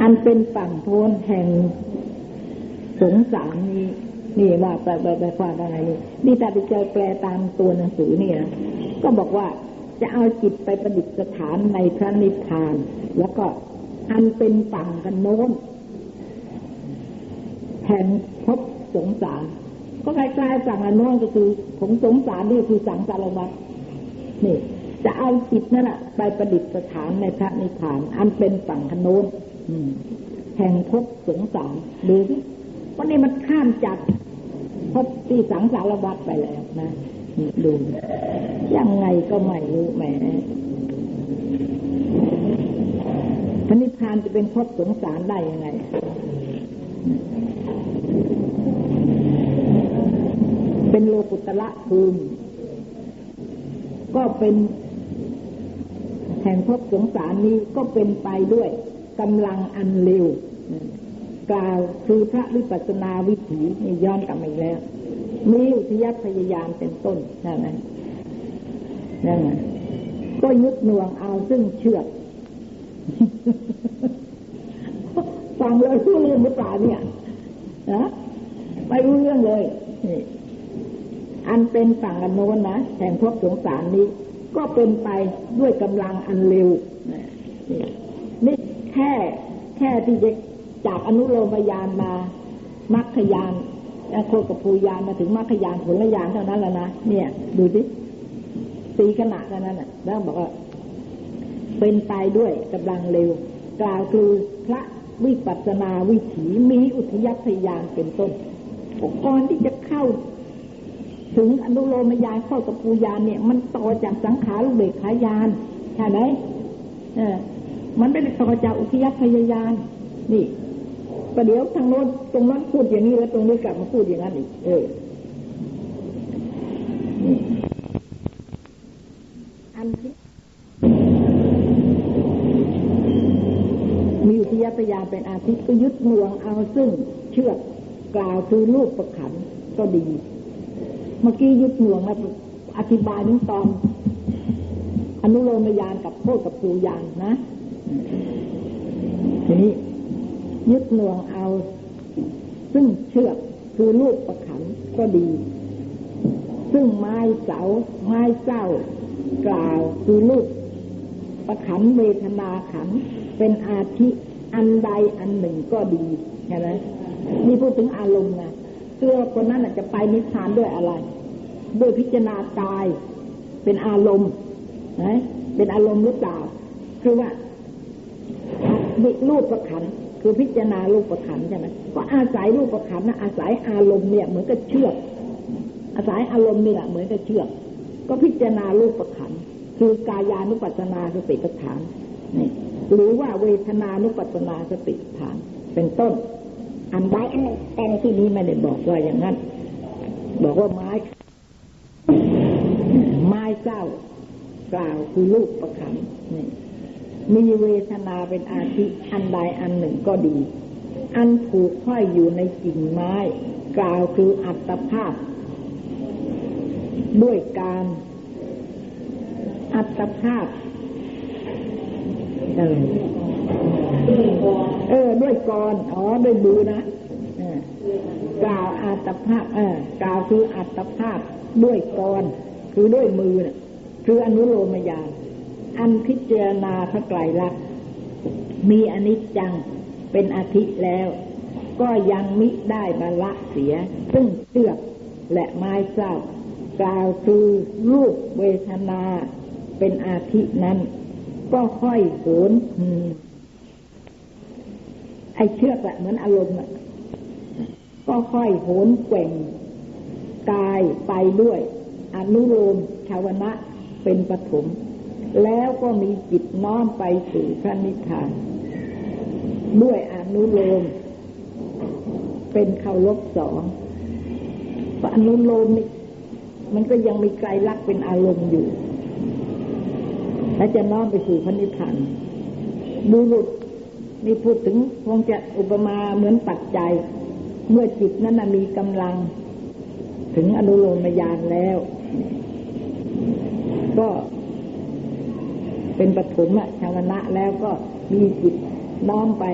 อันเป็นฝั่งโพ้นแห่งสงสารนี้ นี่ว่าไปไปไปความอะไรนี่นี่แต่ไปเจอแปลตามตัวหนังสือนี่นะก็บอกว่าจะเอาจิตไปประดิษฐานในพระนิพพาน แล้วก็อันเป็นฝั่งกันโน้นแห่งพบสงสาร ก็ใคล้ๆฝั่งอันโน้นก็คือผมสงสารนี่คือสังสารวัฏนี่จะเอาจิตนั่นแหะไปประดิษฐานในพระนิพพาน อันเป็นฝั่งกันโน้น แห่งพสงสารดูสิวันนี้มันข้ามจากพที่สังสารวัฏไปแล้วนะดูยังไงก็ไม่รู้แหมพระนิพพานจะเป็นพสงสารได้ยังไงเป็นโลกุตละภูมิ ก็เป็นแห่งพสงสารนี้ก็เป็นไปด้วย กำลังอันเร็วกล่าวคือพระวิปัสนาวิถีนี่ย้อนกลับมาอีกแล้ว มีอุทยพยายามเป็นต้นนั่นไงนั่นไงก็ยึดหน่วงเอาซึ่งเชือกฟังเลยรู้เรื่องหรือเปล่าเนี่ยนะไม่รู้เรื่องเลยอันเป็นฝั่งกันโน้นนะแห่งพวกสงสารนี้ ก็เป็นไปด้วยกำลังอันเร็วนี่ ค่ แค่ที่จะจากอนุโลมยานมามัคคยานโคกภูยานมาถึงมัคคยานผลยานเท่านั้นแล้วนะเนี่ย ดูสิสีขณะนั้นน่ะ แล้วบอกว่าเป็นไปด้วยกำลังเร็ว กล่าวคือพระวิปัสนาวิถีมีอุทยพยานเป็นต้นก่อนที่จะเข้า ถึงอนุโลมยานเข้ากับปูยานเนี่ย มันต่อจากสังขารุเบกขายานใช่ไหมเออ มันไม่ได้ต่อจากอุทยพยายานนี่ประเดี๋ยวทางโน้นตรงนั้นพูดอย่างนี้แล้วตรงนี้กลับมาพูดอย่างนั้นอีกเอออันที่มีอุทยพยานเป็นอาทิตย์ก็ยึดหน่วงเอาซึ่งเชือกกล่าวคือรูปประขันก็ดี เมื่อกี้ยึดหน่วงมาอธิบายถึงตอนอนุโลมยานกับโพกับปูยานนะ ทีนี้ยึดหน่วงเอา ซึ่งเชือกคือลูกประขันก็ดี ซึ่งไม้เสาไม้เจ้ากล่าวคือลูกประขันเวทนาขันเป็นอาทิอันใดอันหนึ่งก็ดีใช่ไหมนี่พูดถึงอารมณ์นะเพื่อคนนั้นอาจะไปนิพพานด้วยอะไร ด้วยพิจารณากาย เป็นอารมณ์นะเป็นอารมณ์หรือเปล่า คือว่า รูปประขันคือพิจารณารูปประขันใช่ไหมก็อาศัยรูปประขันนะอาศัยอารมณ์เนี่ยเหมือนกับเชือก อาศัยอารมณ์นี่แหละเหมือนกับเชือก ก็พิจารณารูปประขันคือกายานุปัสนาสติปัฏฐานนี่หรือว่าเวทนานุปัสนาสติปัฏฐาน เป็นต้น อันใดอันหนึ่งแต่ในที่นี้ไม่ได้บอกว่าอย่างนั้น บอกว่าไม้ ไม้เจ้ากล่าวคือรูปประขันนี่ มีเวทนาเป็นอาทิอันใดอันหนึ่งก็ดี อันผูกห้อยอยู่ในกิ่งไม้ กล่าวคืออัตภาพ ด้วยการอัตภาพเออเออ ด้วยกรอ๋อด้วยมือนะกล่าวอัตภาพ เออกล่าวคืออัตภาพด้วยกรคือด้วยมือนะคืออนุโลมยาน อันพิจารณาพระไตรลักษณ์มีอนิจจังเป็นอาทิแล้ว ก็ยังมิได้บรรละเสีย ซึ่งเชือกและไม้เจ้ากล่าวคือรูปเวทนาเป็นอาทินั้น ก็ค่อยโหนไอเชือกอะเหมือนอารมณ์อะก็ค่อยโหนแกว่งกายไปด้วย อนุโลมชาวนะเป็นปฐม แล้วก็มีจิตน้อมไปสู่พระนิพพาน ด้วยอนุโลม เป็นเคารพสองอนุโลมนี่มันก็ยังมีไกลลักเป็นอารมณ์อยู่ และจะน้อมไปสู่พระนิพพานบุรุษนี่พูดถึงคงจะอุปมาเหมือนปัจจัย เมื่อจิตนั้นมีกำลัง ถึงอนุโลมญาณแล้ว ก็ เป็นปฐมชาวนะแล้วก็มีจิตน้อมไป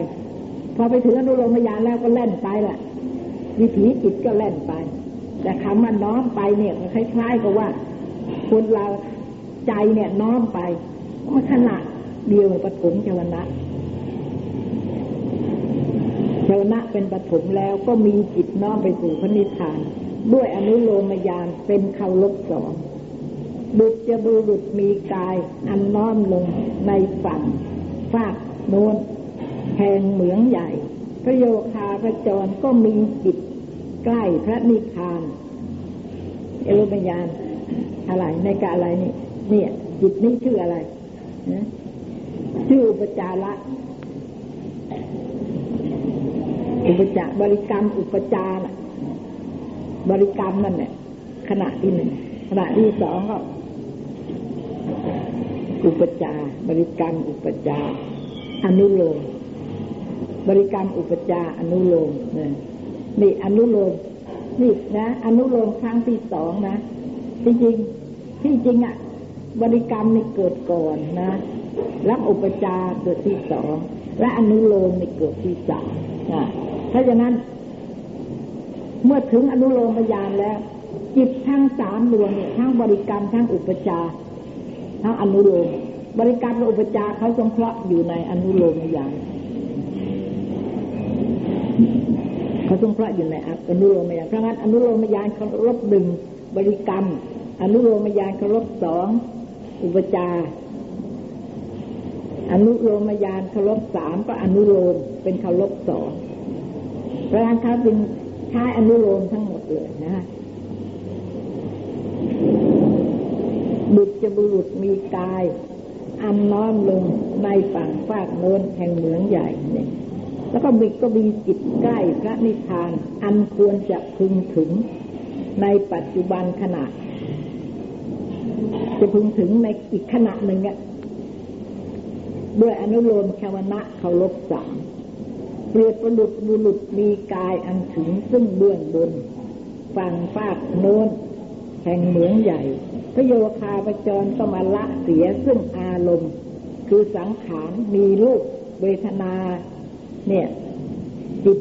พอไปถึงอนุโลมยานแล้วก็แล่นไปแหละวิถีจิตก็แล่นไป แต่คำว่าน้อมไปเนี่ยมันคล้ายๆกับว่า คนเราใจเนี่ยน้อมไปมันขณะเดียวปฐมชาวนะชาวนะเป็นปฐมแล้วก็มีจิตน้อมไปสู่พระนิพพาน ด้วยอนุโลมยานเป็นเคาลบสอง ดุจจะบุรุษมีกาย อันน้อมลงในฝั่งฟากโน้นแห่งเหมืองใหญ่ พระโยคาพระจรก็มีจิตใกล้พระนิพพานเอโลมยานอะไรในกาอะไรนี่เนี่ยจิตนี้ชื่ออะไรชื่ออุปจาระอุปจาบริกรรมอุปจาระบริกรรมนั่นแหละขณะที่หนึ่งขณะที่สองก็ อุปจาบริกรรมอุปจาอนุโลมบริกรรมอุปจาอนุโลมนี่นี่อนุโลมนี่นะอนุโลมครั้งที่สองนะที่จริงที่จริงอะบริกรรมนี่เกิดก่อนนะแล้วอุปจาเกิดที่สองและอนุโลมนี่เกิดที่สามนะเพราะฉะนั้น เมื่อถึงอนุโลมยานแล้ว จิตทั้งสามดวงเนี่ยทั้งบริกรรมทั้งอุปจา ทั้งอนุโลมบริกรรมอุปจาเขาสงเคราะห์อยู่ในอนุโลมยานเขาสงเคราะห์อยู่ในอนุโลมยานเพราะงั้นอนุโลมยานเขาลบหนึ่งบริกรรม อนุโลมยานเขาลบสองอุปจาอนุโลมยานเคารพสามก็อนุโลมเป็นเคารพสองเพราะฉะนั้นเขาเป็นใช้อนุโลมทั้งหมดเลยนะ บุตรจะบุรุษมีกาย อันน้อมลงในฝั่งฟากโน้นแห่งเหมืองใหญ่เนี่ยแล้วก็มีก็มีจิตใกล้พระนิพพาน อันควรจะพึงถึงในปัจจุบันขณะ จะพึงถึงในอีกขณะหนึ่งเนี่ยด้วยอนุโลมชาวนะเคารพสามเปรียบประดุษบุรุษมีกายอันถึงซึ่งเบื้องบนฝั่งฟากโน้นแห่งเหมืองใหญ่ พระโยคาประจรก็มาละเสียซึ่งอารมณ์ คือสังขารมีรูปเวทนา เนี่ย จิต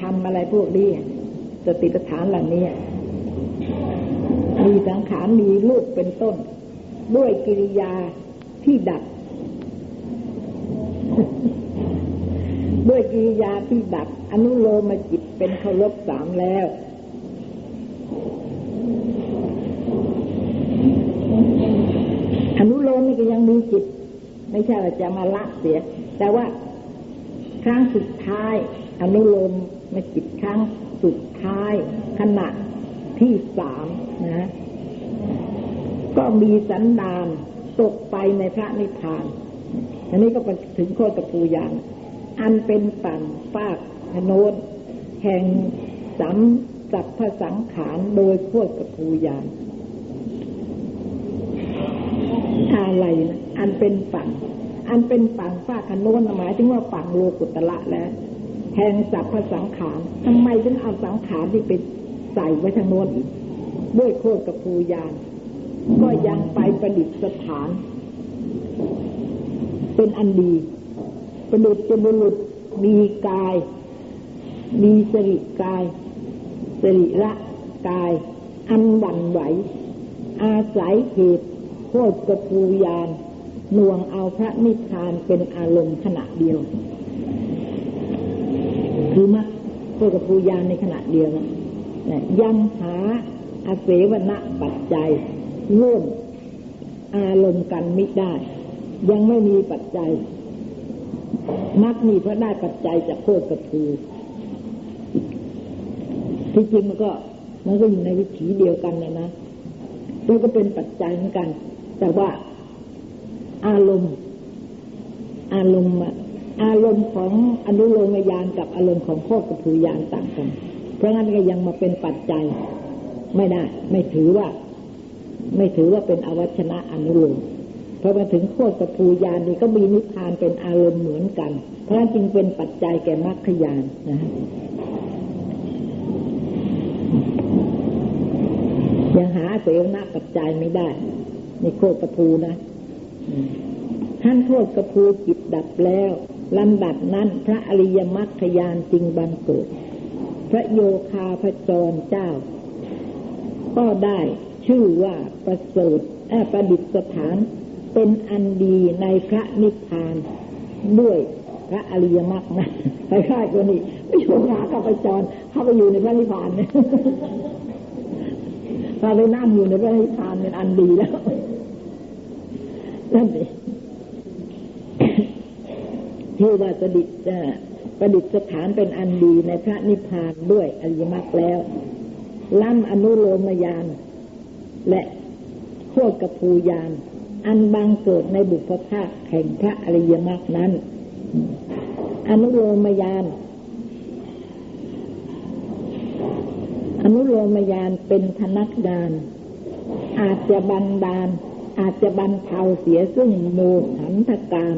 ทำอะไรพวกนี้สติปัฏฐานเหล่านี้มีสังขารมีรูปเป็นต้น ด้วยกิริยาที่ดับด้วยกิริยาที่ดับอนุโลมจิตเป็นเคารพสามแล้ว อ นนี่ก็ยังมีจิต ไม่ใช่ว่าจะมาละเสีย แต่ว่าครั้งสุดท้ายอนุโลมมาจิตครั้งสุดท้ายขณะที่สามนะก็มีสันดานตกไปในพระนิพพาน อันนี้ก็ไปถึงโคตรปูยานอันเป็นปั่นฟากโนนแห่งสัมสัพพสังขารโดยโคตรปูยาน อะไรนะอันเป็นปั่นอันเป็นปั่นฟากโนนหมายถึงว่าปั่นโลกุตละแล้วแหงสัพพสังขารทำไมถึงเอาสังขารที่ไปใส่ไว้ทางโน้นอีกด้วยโคตรปูยาน ก็ยังไปประดิษฐาน เป็นอันดี ประดุจจะบุรุษมีกาย มีสริกาย สริละกาย อันหวั่นไหว อาศัยเหตุ โคตรกปูยานหน่วงเอาพระนิพพานเป็นอารมณ์ขณะเดียว คือมะโคตรกปูยานในขณะเดียวนะยังหาอาเสวนะปัจจัยร่วมอารมณ์กันไม่ได้ ยังไม่มีปัจจัยมักมีเพราะได้ปัจจัยจากโคตรกระพูที่จริงมันก็มันก็อยู่ในวิถีเดียวกันนะนะแล้วก็เป็นปัจจัยเหมือนกัน แต่ว่าอารมณ์ อารมณ์อารมณ์ของอนุโลมยานกับอารมณ์ของโคตรกระพูยานต่างกัน เพราะงั้นก็ยังมาเป็นปัจจัยไม่ได้ ไม่ถือว่า ไม่ถือว่าเป็นอวัชนะอนุโลมพอมาถึงโคตรภูยานนี่ก็มีนิพพานเป็นอารมณ์เหมือนกัน เพราะจึงเป็นปัจจัยแก่มรรคยานนะยังหาเสวนาปัจจัยไม่ได้ นโคตรภูนะท่านโคตรภูจิตดับแล้วลำดับนั้นพระอริยมรรคยานจึงบังเกิด พระโยคาพจรเจ้า ก็ได้ชื่อว่าประเสริฐประดิษฐาน เป็นอันดีในพระนิพพานด้วยพระอริยมรรคนะไปค่ายคนนี้ไม่ชมหาข้าพจรเข้าไปอยู่ในพระนิพพานเนี่ยพอไปนั่งอยู่ในพระนิพพานเป็นอันดีแล้ว นั่นเองที่ว่าประดิษฐ์ประดิษฐานเป็นอันดีในพระนิพพานด้วยอริยมรรคแล้ว ล้ำอนุโลมยาน และโคตกภูยาน อันบางเกิดในบุพภาคแห่งพระอริยมรรคนั้น อนุโลมยาน อนุโลมยานเป็นธนักดานอาจจะบันดาล อาจจะบันเทาเสียซึ่งโมหันธการ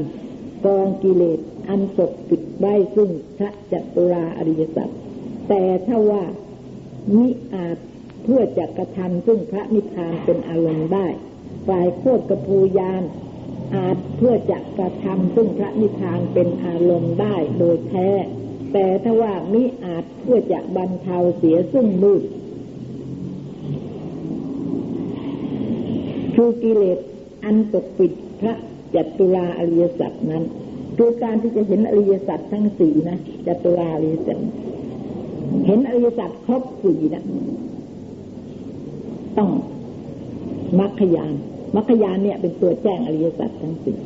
กองกิเลสอันปกปิดไว้ซึ่งพระจัตุราอริยสัจแต่ถ้าว่ามิอาจเพื่อจะกระทำซึ่งพระนิพพานเป็นอารมณ์ได้ฝ่ายโคตรกระพูยานอาจเพื่อจะกระทำซึ่งพระนิพพานเป็นอารมณ์ได้โดยแท้ แต่ถ้าว่ามิอาจเพื่อจะบรรเทาเสียซึ่งมืด คือกิเลสอันปกปิดพระจัตุราอริยสัจนั้นคือการที่จะเห็นอริยสัจทั้งสี่นะจัตุราอริยสัจเห็นอริยสัจครบสี่นะต้องมรรคยานมรรคยานเนี่ยเป็นตัวแจ้งอริยสัจทั้งสี่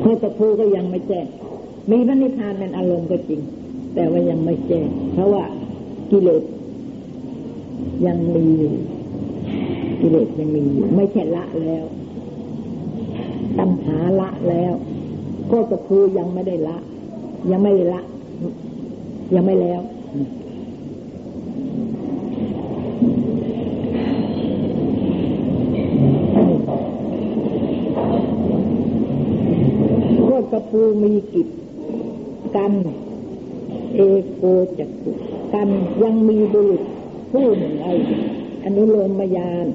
โคตภูก็ยังไม่แจ้ง มีพระนิพพานเป็นอารมณ์ก็จริง แต่ว่ายังไม่แจ้ง เพราะว่ากิเลสยังมีอยู่ กิเลสยังมีอยู่ไม่ใช่ละแล้ว ตัณหาละแล้วโคตรภูยังไม่ได้ละ ยังไม่ได้ละ ยังไม่แล้วโคตรภูมีกิจกันเอโกจักกันยังมีบุรุษผู้หนึ่งไอ อนุโลมยาน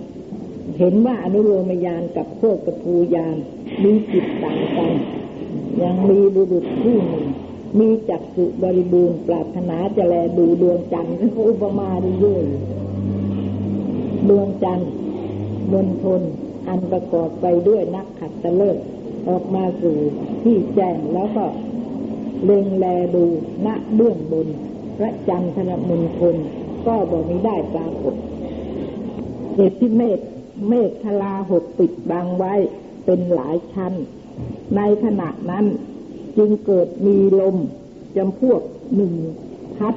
เห็นว่าอนุโลมยานกับโคตรภูยานมีจิตต่างกัน ยังมีบุรุษผู้หนึ่งมีจักสุบริบูรณ์ปรารถนาจะแลดูดวงจันทร์อุปมาดีด้วยดวงจันทร์บนทนอันประกอบไปด้วยนักขัดตะเลิศออกมาสู่ที่แจ้งแล้วก็เล็งแลดูณเบื้องบน พระจันทร์ธนมณฑลก็บอกนี้ได้ปรากฏ เหตุที่เมฆเมฆทลาหดปิดบังไว้เป็นหลายชั้น ในขณะนั้นจึงเกิดมีลมจำพวกหนึ่งพัด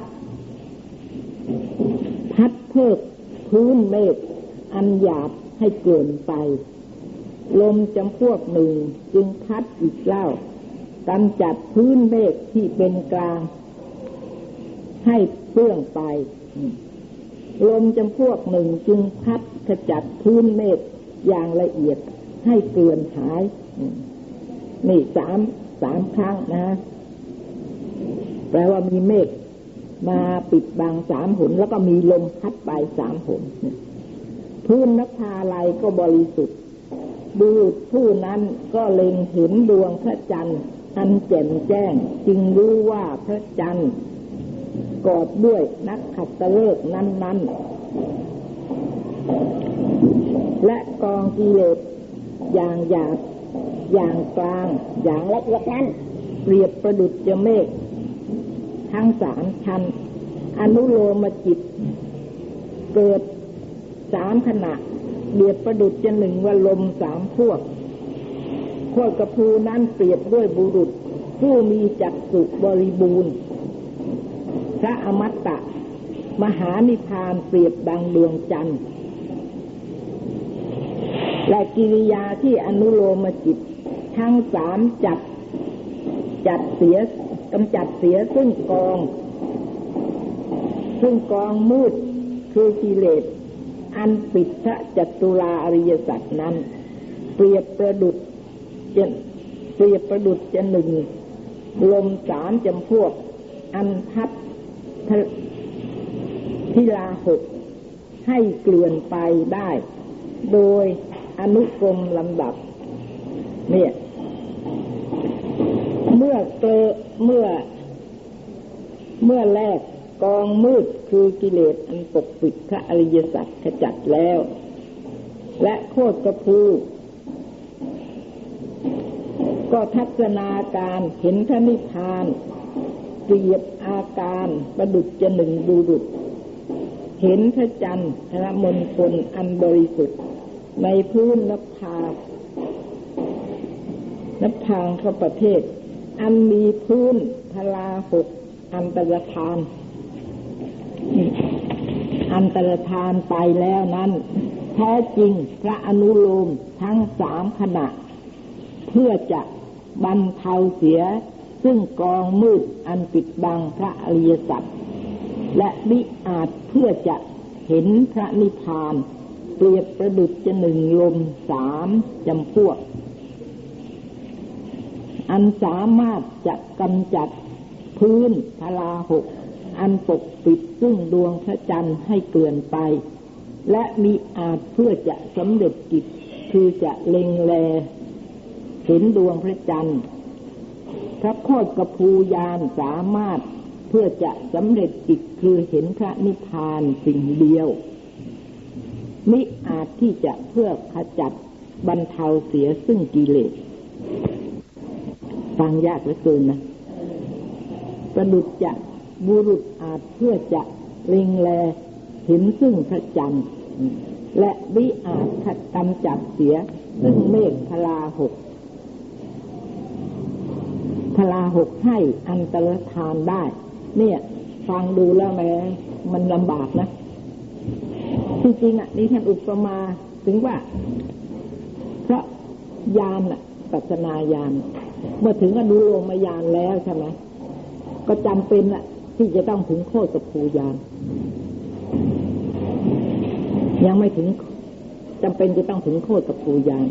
พัดเพิกพื้นเมฆอันหยาบให้เกินไป ลมจำพวกหนึ่งจึงพัดอีกเล่ากำจัดพื้นเมฆที่เป็นกลาง ให้เปื้องไป ลมจำพวกหนึ่งจึงพัดขจัดพื้นเมฆอย่างละเอียดให้เกลื่อนหาย นี่สามสามครั้งนะ แปลว่ามีเมฆมาปิดบังสามหน แล้วก็มีลมพัดไปสามหนพื้นนภาลัยก็บริสุทธิ์ดูผู้นั้นก็เล็งเห็นดวงพระจันทร์อันแจ่มแจ้ง จึงรู้ว่าพระจันทร์ กอบด้วยนักขัตฤกษ์นั้น ๆ และกองกิเลสอย่างหยาบอย่างกลางอย่างละเอียดนั้น เปรียบประดุจจะเมฆทั้งสามชั้น อนุโลมจิต เกิดสามขณะเบียบประดุจจะหนึ่งว่าลมสามพวกพวกกระพูนั้นเปรียบด้วยบุรุษ ผู้มีจักสุบริบูรณ์ พระอมตะ มหานิพานเปรียบดังดวงจันทร์ และกิริยาที่อนุโลมจิต ทั้งสามจัด จัดเสียกำจัดเสียซึ่งกอง ซึ่งกองมืดคือกิเลสอันปิดพระจัตุลาอริยสัจนั้น เปรียบประดุจจะเปรียบประดุจจะหนึ่งลมสามจำพวก อันพัด ทิลาหกให้เกลื่อนไปได้ โดยอนุกรมลำดับ เนี่ย เมื่อเจอเมื่อ เมื่อแรกกองมืดคือกิเลสอันปกปิดพระอริยสัจขจัดแล้ว และโคตรกระพูก็ทัศนาการเห็นพระนิพพาน เปรียบอาการประดุจจะหนึ่งดูดุจเห็นพระจันทร์พระมณฑลอันบริสุทธิ์ ในพื้นนภานับทางเข้าประเทศ อันมีพื้นพลาหกอันตรธาน อันตรธานไปแล้วนั้น แท้จริงพระอนุโลมทั้งสามขณะ เพื่อจะบรรเทาเสีย ซึ่งกองมืดอันปิดบังพระอริยสัจและวิอาจเพื่อจะเห็นพระนิพพาน เปรียบประดุจจะหนึ่งลมสามจำพวก อันสามารถจะกำจัดพื้นพลาหก อันปกปิดซึ่งดวงพระจันทร์ให้เกลื่อนไป และมีอาจเพื่อจะสำเร็จกิจ คือจะเล็งแล เห็นดวงพระจันทร์ พระโคตกระพูยานสามารถเพื่อจะสำเร็จกิจคือเห็นพระนิพพานสิ่งเดียวมิอาจที่จะเพื่อขจัดบรรเทาเสียซึ่งกิเลส ฟังยากเหลือเกินนะประดุจจะบุรุษอาจเพื่อจะเล็งแลเห็นซึ่งพระจันทร์และวิอาจขัดกำจัดเสียซึ่งเมฆพลาหก พลาหกให้อันตรธานได้ เนี่ย ฟังดูแล้วแม้มันลำบากนะจริงๆอะนี่ท่านอุปมาถึงว่าเพราะยานอะปัจนายานเมื่อถึงอนุโลมายานแล้วใช่ไหมก็จำเป็นอะ ที่จะต้องถึงโคตรภูยานยังไม่ถึงจำเป็นจะต้องถึงโคตรภูยาน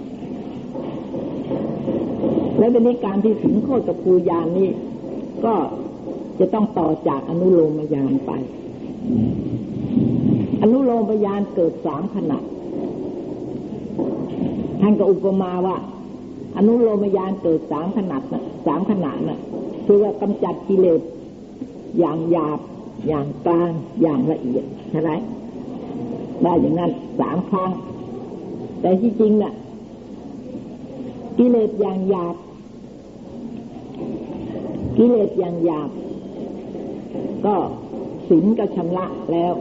และเป็นนี้การที่ถึงโคตรภูยานนี้ก็จะต้องต่อจากอนุโลมยานไป อนุโลมยานเกิดสามขณะท่านก็อุปมาว่า อนุโลมยานเกิดสามขนาดนะสามขนาดนะคือว่ากำจัดกิเลสอย่างหยาบอย่างกลางอย่างละเอียดใช่ไหมได้อย่างนั้นสามครั้ง แต่ที่จริงน่ะ กิเลสอย่างหยาบ กิเลสอย่างหยาบก็สินก็ชำระแล้ว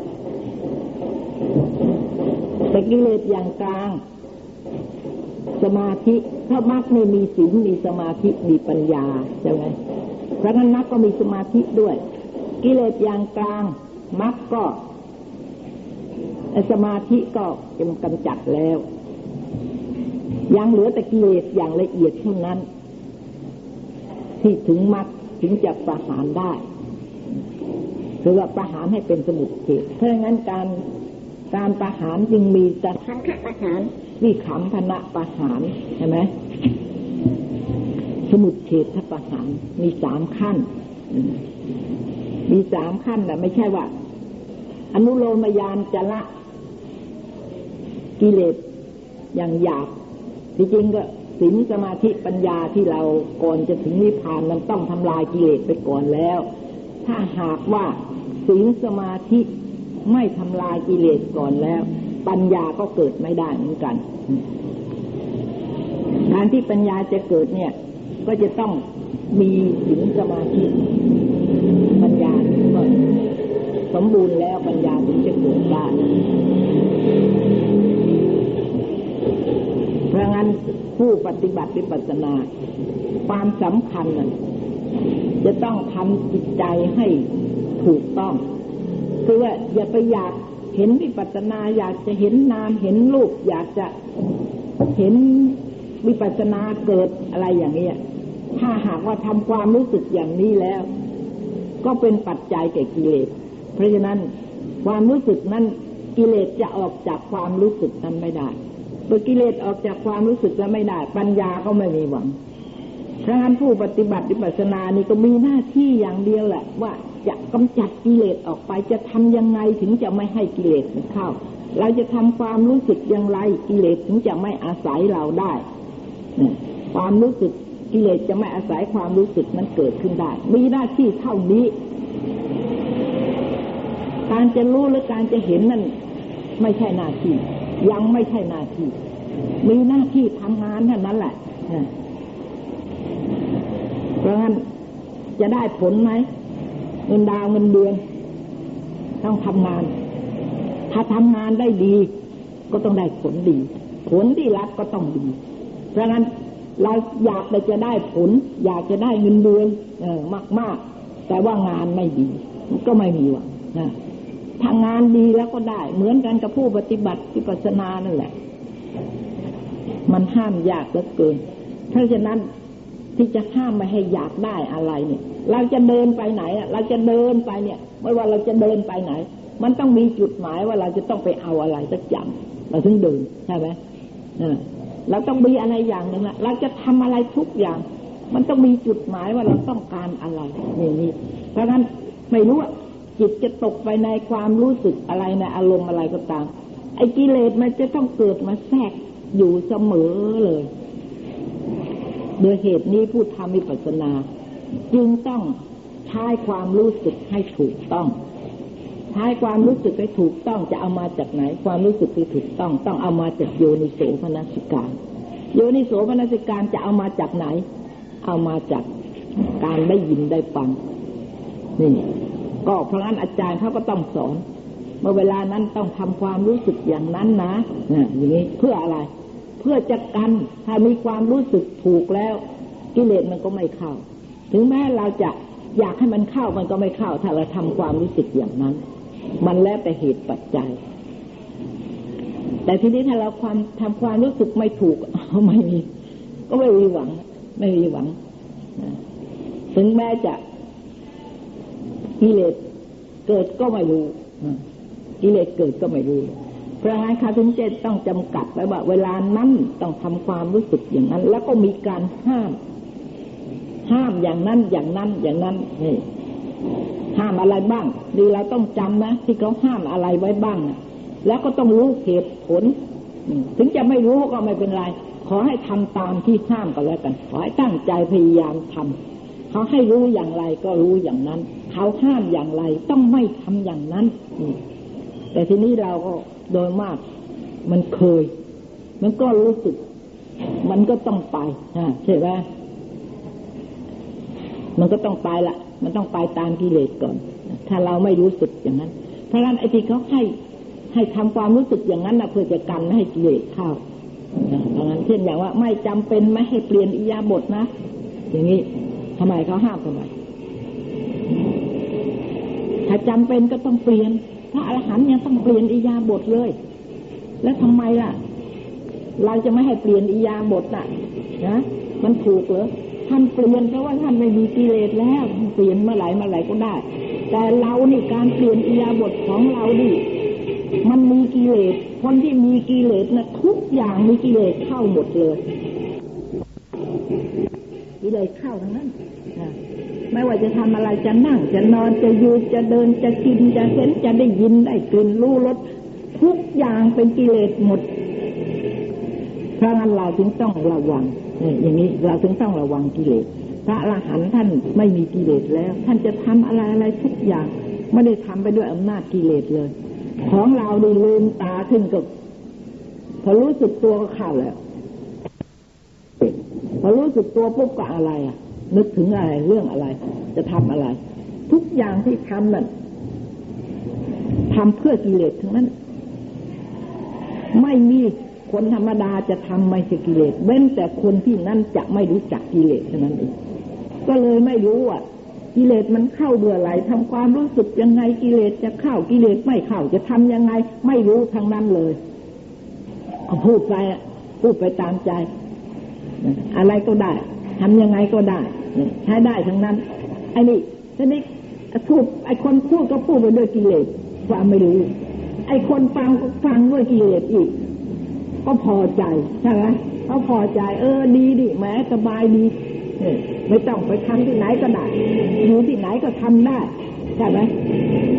แต่กิเลสอย่างกลาง สมาธิถ้ามรรคไม่มีศีลมีสมาธิมีปัญญาใช่ไหมเพราะนั้นมรรคก็มีสมาธิด้วย กิเลสอย่างกลางมรรคก็ สมาธิก็จะกำจัดแล้ว ยังเหลือแต่กิเลสอย่างละเอียดเท่านั้น ที่ถึงมรรค ถึงจะประหารได้คือว่าประหารให้เป็นสมุทเทศเพราะงั้นการการประหารจึงมีแต่ทันคประหารวิขำพนะประหารใช่ไหมสมุดเฉทประหารมีสามขั้น มีสามขั้นแต่ไม่ใช่ว่า อนุโลมยานจะละกิเลสอย่างหยาบที่จริงก็ ศีลสมาธิปัญญาที่เราก่อนจะถึงนิพพานมันต้องทำลายกิเลสไปก่อนแล้ว ถ้าหากว่าศีลสมาธิไม่ทำลายกิเลสก่อนแล้ว ปัญญาก็เกิดไม่ได้เหมือนกันการที่ปัญญาจะเกิดเนี่ย ก็จะต้องมีศีลสมาธิปัญญาก็สมบูรณ์แล้วปัญญาถึงจะเกิดได้ เพราะงั้นผู้ปฏิบัติวิปัสสนา ความสำคัญน่ะจะต้องทำจิตใจให้ถูกต้อง คือว่าอย่าไปอยากเห็นวิปัสสนา อยากจะเห็นนามเห็นรูปอยากจะเห็นวิปัสสนาเกิดอะไรอย่างนี้ถ้าหากว่าทำความรู้สึกอย่างนี้แล้ว ก็เป็นปัจจัยแก่กิเลส เพราะฉะนั้นความรู้สึกนั้นกิเลสจะออกจากความรู้สึกนั้นไม่ได้ เมื่อกิเลสออกจากความรู้สึกแล้วไม่ได้ ปัญญาก็ไม่มีหวังเพราะฉะนั้นผู้ปฏิบัติวิปัสสนานี่ก็มีหน้าที่อย่างเดียวแหละ ว่าจะกำจัดกิเลสออกไปจะทำยังไงถึงจะไม่ให้กิเลสมันเข้า เราจะทำความรู้สึกอย่างไรกิเลสถึงจะไม่อาศัยเราได้ความรู้สึกกิเลสจะไม่อาศัยความรู้สึกนั้นเกิดขึ้นได้ มีหน้าที่เท่านี้ การจะรู้หรือการจะเห็นนั่นไม่ใช่หน้าที่ ยังไม่ใช่หน้าที่ มีหน้าที่ทำงานเท่านั้นแหละเพราะงั้นจะได้ผลไหมเงินดาวเงินเดือน ต้องทำงาน ถ้าทำงานได้ดี ก็ต้องได้ผลดี ผลที่รับก็ต้องดี เพราะงั้นเราอยากจะได้ผล อยากจะได้เงินเดือน เออมาก ๆ แต่ว่างานไม่ดี ก็ไม่มีหวังนะ ถ้างานดีแล้วก็ได้ เหมือนกันกับผู้ปฏิบัติที่ปัสนานั่นแหละ มันห้ามยากเหลือเกิน เพราะฉะนั้นที่จะห้ามไม่ให้อยากได้อะไรเนี่ย เราจะเดินไปไหนเราจะเดินไปเนี่ย ไม่ว่าเราจะเดินไปไหน มันต้องมีจุดหมายว่าเราจะต้องไปเอาอะไรสักอย่างเราถึงเดินใช่ไหมเราต้องมีอะไรอย่างหนึ่งละเราจะทำอะไรทุกอย่าง มันต้องมีจุดหมายว่าเราต้องการอะไรอย่างนี้เพราะฉะนั้นไม่รู้ จิตจะตกไปในความรู้สึกอะไรในอารมณ์อะไรก็ตาม ไอ้กิเลสมันจะต้องเกิดมาแทรกอยู่เสมอเลย โดยเหตุนี้ผู้ทำวิปัสสนา จึงต้องใช้ความรู้สึกให้ถูกต้องใช้ความรู้สึกให้ถูกต้องจะเอามาจากไหน ความรู้สึกที่ถูกต้องต้องเอามาจากโยนิโสพนสิการโยนิโสพนสิการจะเอามาจากไหน เอามาจากการได้ยินได้ฟังนี่ ก็เพราะงั้นอาจารย์เขาก็ต้องสอน เมื่อเวลานั้นต้องทำความรู้สึกอย่างนั้นนะอย่างนี้เพื่ออะไร เพื่อจะกันถ้ามีความรู้สึกถูกแล้ว กิเลสมันก็ไม่เข้า ถึงแม้เราจะอยากให้มันเข้ามันก็ไม่เข้า ถ้าเราทำความรู้สึกอย่างนั้น มันแล้วแต่เหตุปัจจัย แต่ทีนี้ถ้าเราความทำความรู้สึกไม่ถูกไม่มีก็ไม่มีหวัง ไม่มีหวังถึงแม้จะ กิเลสเกิดก็ไม่รู้กิเลสเกิดก็ไม่รู้เพราะงั้นคาถึงเจตต้องจำกัดไว้ว่า เวลานั้นต้องทำความรู้สึกอย่างนั้น แล้วก็มีการห้าม ห้ามอย่างนั้นอย่างนั้นอย่างนั้นนี่ห้ามอะไรบ้างดีเราต้องจำนะที่เขาห้ามอะไรไว้บ้างนะแล้วก็ต้องรู้เหตุผล ถึงจะไม่รู้ก็ไม่เป็นไร ขอให้ทำตามที่ห้ามก็แล้วกัน ขอให้ตั้งใจพยายามทำเขาให้รู้อย่างไรก็รู้อย่างนั้น เขาห้ามอย่างไร ต้องไม่ทำอย่างนั้นแต่ทีนี้เราก็โดยมาก มันเคย มันก็รู้สึก มันก็ต้องไปใช่ไหมมันก็ต้องไปละมันต้องไปตามกิเลสก่อน ถ้าเราไม่รู้สึกอย่างนั้น เพราะฉะนั้นไอ้ที่เขาให้ให้ทำความรู้สึกอย่างนั้นนะเพื่อจะกันให้กิเลสเข้าเพราะงั้นเช่นอย่างว่า ไม่จำเป็นไม่ให้เปลี่ยนอิยาบทนะ อย่างนี้ทำไมเขาห้ามทำไม ถ้าจำเป็นก็ต้องเปลี่ยนพระอรหันต์ยังต้องเปลี่ยนอิยาบทเลย แล้วทำไมล่ะ เราจะไม่ให้เปลี่ยนอิยาบทน่ะนะมันถูกเหรอท่านเปลี่ยนเพราะว่าท่านไม่มีกิเลสแล้วเปลี่ยนเมื่อไหร่เมื่อไหร่ก็ได้ แต่เรานี่การเปลี่ยนอิยาบทของเราดิมันมีกิเลสคนที่มีกิเลสนะทุกอย่างมีกิเลสเข้าหมดเลยกิเลสเข้าทั้งนั้น ไม่ว่าจะทำอะไรจะนั่งจะนอนจะยืนจะเดินจะกินจะเห็นจะได้ยินได้กลิ่นรู้รสทุกอย่างเป็นกิเลสหมดเพราะงั้นเราถึงต้องระวังนี่อย่างนี้เราถึงต้องระวังกิเลสพระอรหันต์ท่านไม่มีกิเลสแล้ว ท่านจะทำอะไรอะไรทุกอย่าง ไม่ได้ทำไปด้วยอำนาจกิเลสเลย ของเราดูลืมตาขึ้นกับพอรู้สึกตัวก็เข้าแล้วพอรู้สึกตัวปุ๊บก็อะไรอะ นึกถึงอะไรเรื่องอะไร จะทำอะไร ทุกอย่างที่ทำนั่นทำเพื่อกิเลสทั้งนั้น ไม่มีคนธรรมดาจะทำไม่ใช่กิเลสเว้นแต่คนที่นั่นจะไม่รู้จักกิเลสเท่านั้นเองก็เลยไม่รู้ว่ากิเลสมันเข้าเบื่อไหลทำความรู้สึกยังไงกิเลสจะเข้ากิเลสไม่เข้าจะทำยังไง ไม่รู้ทั้งนั้นเลยพูดไปพูดไปตามใจ อะไรก็ได้ทำยังไงก็ได้ ใช้ได้ทั้งนั้นไอ้นี่ทีนี้พูดไอ้คนพูดก็พูดไปด้วยกิเลสความไม่รู้ ไอ้คนฟังก็ฟังด้วยกิเลสอีก ก็พอใจใช่ไหมเขาพอใจ เออดีดิแม้สบายดีไม่ต้องไปทำที่ไหนก็ได้อยู่ที่ไหนก็ทำได้ใช่ไหม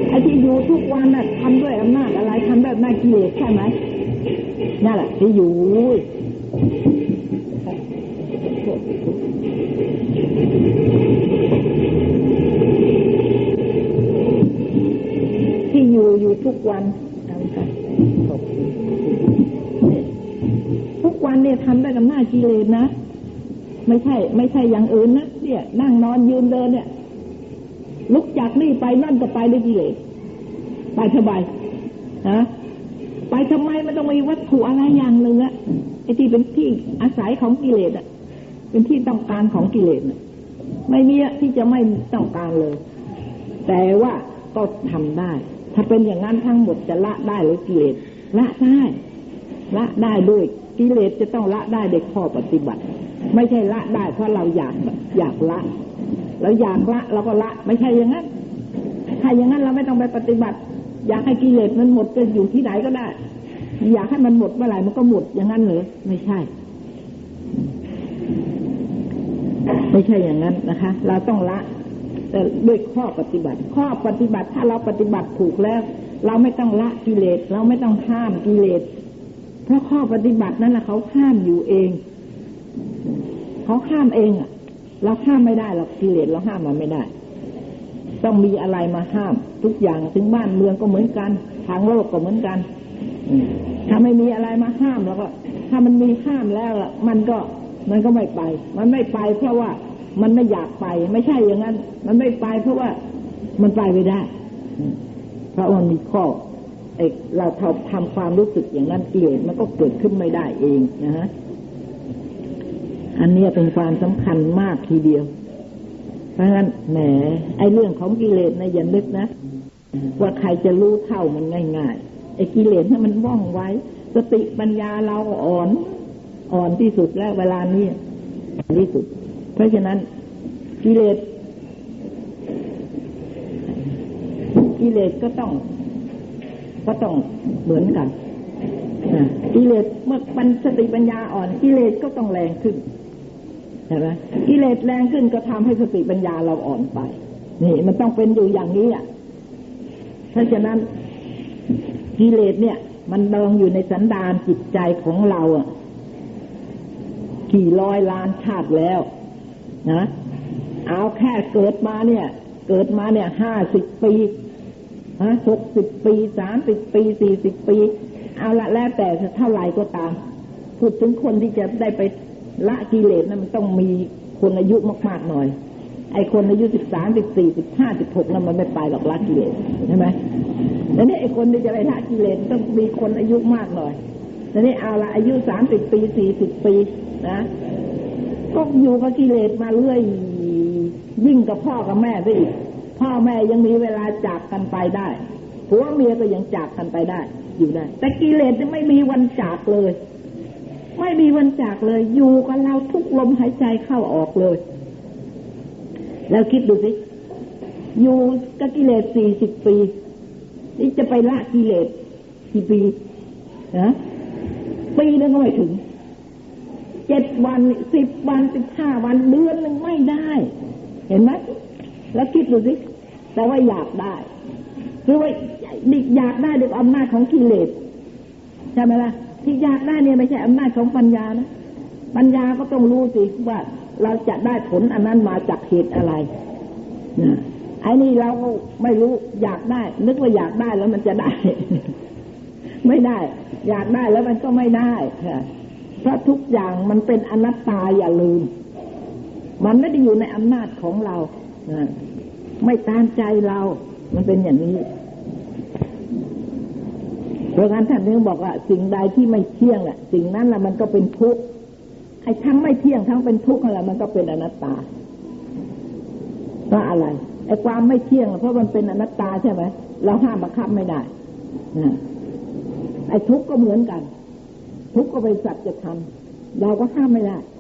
ไอ้ที่อยู่ทุกวันน่ะทำด้วยอำนาจอะไรทำแบบนากิเลสใช่ไหมนั่นแหละที่อยู่ ที่อยู่อยู่ทุกวันทุกวันเนี่ยทำได้กับหน้ากิเลสนะ ไม่ใช่ ไม่ใช่อย่างอื่นนะเนี่ย นั่งนอนยืนเดินเนี่ย ลุกจากนี่ไปนั่นก็ไปด้วยกิเลสไปสบายฮะไปทำไมมันต้องมีวัตถุอะไรอย่างหนึ่งอะไอ้ที่เป็นที่อาศัยของกิเลสอะ เป็นที่ต้องการของกิเลสไม่มีที่จะไม่ต้องการเลย แต่ว่าก็ทำได้ ถ้าเป็นอย่างนั้นทั้งหมดจะละได้หรือกิเลสละได้ละได้ด้วยกิเลสจะต้องละได้เด็กข้อปฏิบัติ ไม่ใช่ละได้ เพราะเราอยากอยากละเราอยากละเราก็ละ ไม่ใช่อย่างนั้นถ้าอย่างนั้นเราไม่ต้องไปปฏิบัติ อยากให้กิเลสมันหมดจะอยู่ที่ไหนก็ได้ อยากให้มันหมดเมื่อไหร่มันก็หมดอย่างนั้นเหรอไม่ใช่ ไม่ใช่อย่างนั้นนะคะ เราต้องละแต่ด้วยข้อปฏิบัติ ข้อปฏิบัติถ้าเราปฏิบัติถูกแล้ว เราไม่ต้องละกิเลส เราไม่ต้องห้ามกิเลส เพราะข้อปฏิบัตินั้นนะเขาห้ามอยู่เอง เขาห้ามเองอะ เราห้ามไม่ได้หรอกกิเลสเราห้ามมันไม่ได้ ต้องมีอะไรมาห้าม ทุกอย่างถึงบ้านเมืองก็เหมือนกัน ทางโลกก็เหมือนกันถ้าไม่มีอะไรมาห้ามแล้วก็ ถ้ามันมีห้ามแล้วมันก็ มันก็ไม่ไป มันไม่ไปเพราะว่ามันไม่อยากไป ไม่ใช่อย่างนั้น มันไม่ไปเพราะว่ามันไปไม่ได้ เพราะมันมีข้อไอกเราทำความรู้สึกอย่างนั้นกิเลสมันก็เกิดขึ้นไม่ได้เองนะฮะอันนี้เป็นความสำคัญมากทีเดียว เพราะฉะนั้นแหมไอเรื่องของกิเลสนะอย่านึกนะว่าใครจะรู้เท่ามันง่ายๆไอกิเลสนี่มันว่องไวสติปัญญาเราอ่อน อ่อนที่สุดแล้วเวลานี้ที่สุด เพราะฉะนั้นกิเลสกิเลสก็ต้อง ก็ต้องเหมือนกันกิเลสเมื่อปัญสติปัญญาอ่อนกิเลสก็ต้องแรงขึ้นใช่ไหมกิเลสแรงขึ้นก็ทำให้สติปัญญาเราอ่อนไป นี่ มันต้องเป็นอยู่อย่างนี้อะเพราะฉะนั้นกิเลสเนี่ย มันดองอยู่ในสันดานจิตใจของเราอะ กี่ร้อยล้านชาติแล้วนะเอาแค่เกิดมาเนี่ย เกิดมาเนี่ยห้าสิบปีฮะหกสิบปีสามสิบปีสี่สิบปี เอาละแล้วแต่เท่าไหร่ก็ตาม พูดถึงคนที่จะได้ไปละกิเลสนะั้นมันต้องมีคนอายุมาก ๆ หน่อย ไอ้คนอายุสิบสามสิบสี่สิบห้าสิบหกนั้นมันไม่ไปหรอกละกิเลสใช่ไหมแล้วนี่ไอ้คนที่จะไปละกิเลสต้องมีคนอายุมากหน่อย แล้วนี่เอาละอายุสามสิบปีสี่สิบปีนะก็อยู่กับกิเลสมาเรื่อยยิ่งกับพ่อกับแม่ได้อีกพ่อแม่ยังมีเวลาจากกันไปได้ผัวเมียก็ยังจากกันไปได้ อยู่ได้ แต่กิเลสจะไม่มีวันจากเลย ไม่มีวันจากเลย อยู่กับเราทุกลมหายใจเข้าออกเลย แล้วคิดดูสิอยู่กับกิเลสสี่สิบปี นี่จะไปละกิเลสกี่ปีนะ ปีนึงก็ไม่ถึงเจ็ดวันสิบวันสิบห้าวันเดือนหนึ่งไม่ได้ เห็นไหมแล้วคิดดูสิแต่ว่าอยากได้คือว่าดิอยากได้ด้วยอำนาจของกิเลสใช่ไหมล่ะที่อยากได้เนี่ยไม่ใช่อำนาจของปัญญานะปัญญาก็ต้องรู้สิว่าเราจะได้ผลอันนั้นมาจากเหตุอะไรนะไอ้นี่เราไม่รู้อยากได้ นึกว่าอยากได้แล้วมันจะได้ ไม่ได้ อยากได้แล้วมันก็ไม่ได้ค่ะเพราะทุกอย่างมันเป็นอนัตตาอย่าลืม มันไม่ได้อยู่ในอำนาจของเราไม่ตามใจเรา มันเป็นอย่างนี้เพราะงั้นท่านนึงบอกว่า สิ่งใดที่ไม่เที่ยงอะ สิ่งนั้นแหละมันก็เป็นทุกข์ไอ้ทั้งไม่เที่ยงทั้งเป็นทุกข์อะไรมันก็เป็นอนัตตาเพราะอะไรไอ้ความไม่เที่ยงเพราะมันเป็นอนัตตาใช่ไหมเราห้ามบังคับไม่ได้นะ ไอ้ทุกข์ก็เหมือนกัน ทุกข์ก็เป็นสัจธรรมเราก็ห้ามไม่ได้